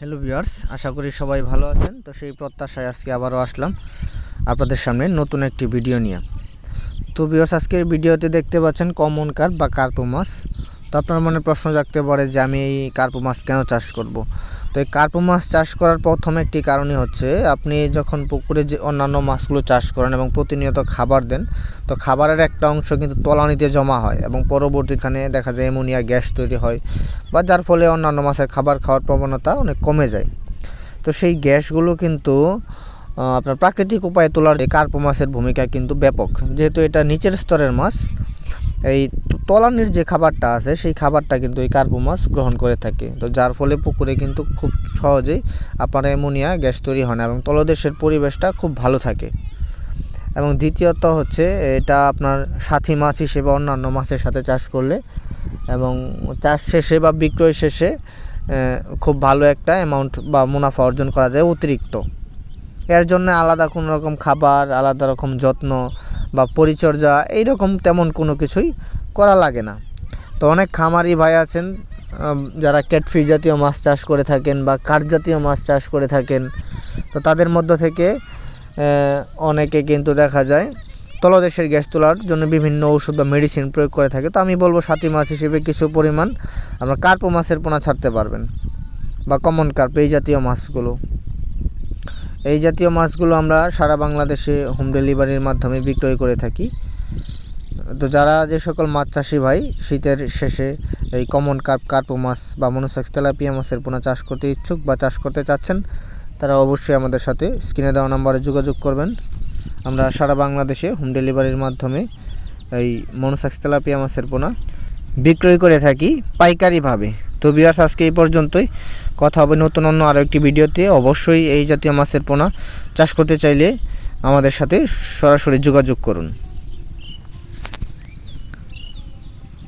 Hello viewers আশা করি সবাই ভালো আছেন। তো সেই প্রত্যাশায় আজকে আবারও আসলাম আপনাদের সামনে নতুন একটি ভিডিও নিয়ে। তো ভিউয়ার্স আজকের ভিডিওতে দেখতে পাচ্ছেন কমন কার্প বা কার্পো মাছ তো আপনার মনে প্রশ্ন জাগতে পারে যে আমি এই কার্পো মাছ কেন চাষ করব। তো এই কার্পো মাছ চাষ করার প্রথম একটি কারণই হচ্ছে আপনি যখন পুকুরে যে অন্যান্য মাছগুলো চাষ করেন এবং প্রতিনিয়ত খাবার দেন, তো খাবারের একটা অংশ কিন্তু তলানিতে জমা হয় এবং পরবর্তীখানে দেখা যায় অ্যামোনিয়া গ্যাস তৈরি হয় বা যার ফলে অন্যান্য মাছের খাবার খাওয়ার প্রবণতা অনেক কমে যায়। তো সেই গ্যাসগুলো কিন্তু আপনার প্রাকৃতিক উপায়ে তোলার কার্পো মাছের ভূমিকা কিন্তু ব্যাপক। যেহেতু এটা নিচের স্তরের মাছ, এই তলানির যে খাবারটা আছে, সেই খাবারটা কিন্তু এই কার্পো মাছ গ্রহণ করে থাকে। তো যার ফলে পুকুরে কিন্তু খুব সহজেই আপনার অ্যামোনিয়া গ্যাস তৈরি হয় না এবং তলদেশের পরিবেশটা খুব ভালো থাকে। এবং দ্বিতীয়ত হচ্ছে, এটা আপনার সাথী মাছ হিসেবে অন্যান্য মাছের সাথে চাষ করলে এবং চাষ শেষে বা বিক্রয় শেষে খুব ভালো একটা অ্যামাউন্ট বা মুনাফা অর্জন করা যায় অতিরিক্ত। এর জন্য আলাদা কোনো রকম খাবার, আলাদা রকম যত্ন বা পরিচর্যা এই রকম তেমন কোনো কিছুই করা লাগে না। তো অনেক খামারি ভাই আছেন যারা ক্যাটফিশ জাতীয় মাছ চাষ করে থাকেন বা কার্প জাতীয় মাছ চাষ করে থাকেন। তো তাদের মধ্য থেকে অনেকে কিন্তু দেখা যায় তলদেশের গ্যাস তোলার জন্য বিভিন্ন ওষুধ বা মেডিসিন প্রয়োগ করে থাকে। তো আমি বলব সাথী মাছ হিসেবে কিছু পরিমাণ আপনার কার্পো মাছের পোনা ছাড়তে পারবেন বা কমন কার্প এই জাতীয় মাছগুলো। এই জাতীয় মাছগুলো আমরা সারা বাংলাদেশে হোম ডেলিভারির মাধ্যমে বিক্রয় করে থাকি। তো যারা যে সকল মাছ চাষি ভাই, শীতের শেষে এই কমন কার্প কার্পো মাছ বা মনোসেক্স তেলাপিয়া মাছের পোনা চাষ করতে ইচ্ছুক বা চাষ করতে চাচ্ছেন, তারা অবশ্যই আমাদের সাথে স্ক্রিনে দেওয়া নাম্বারে যোগাযোগ করবেন। আমরা সারা বাংলাদেশে হোম ডেলিভারির মাধ্যমে এই মনোসেক্স তেলাপিয়া মাছের পোনা বিক্রয় করে থাকি পাইকারিভাবে। তো বিয়ার্স আজকে এই পর্যন্তই। কথা হবে নতুন অন্য আরও একটি ভিডিওতে। অবশ্যই এই জাতীয় মাছের পোনা চাষ করতে চাইলে আমাদের সাথে সরাসরি যোগাযোগ করুন।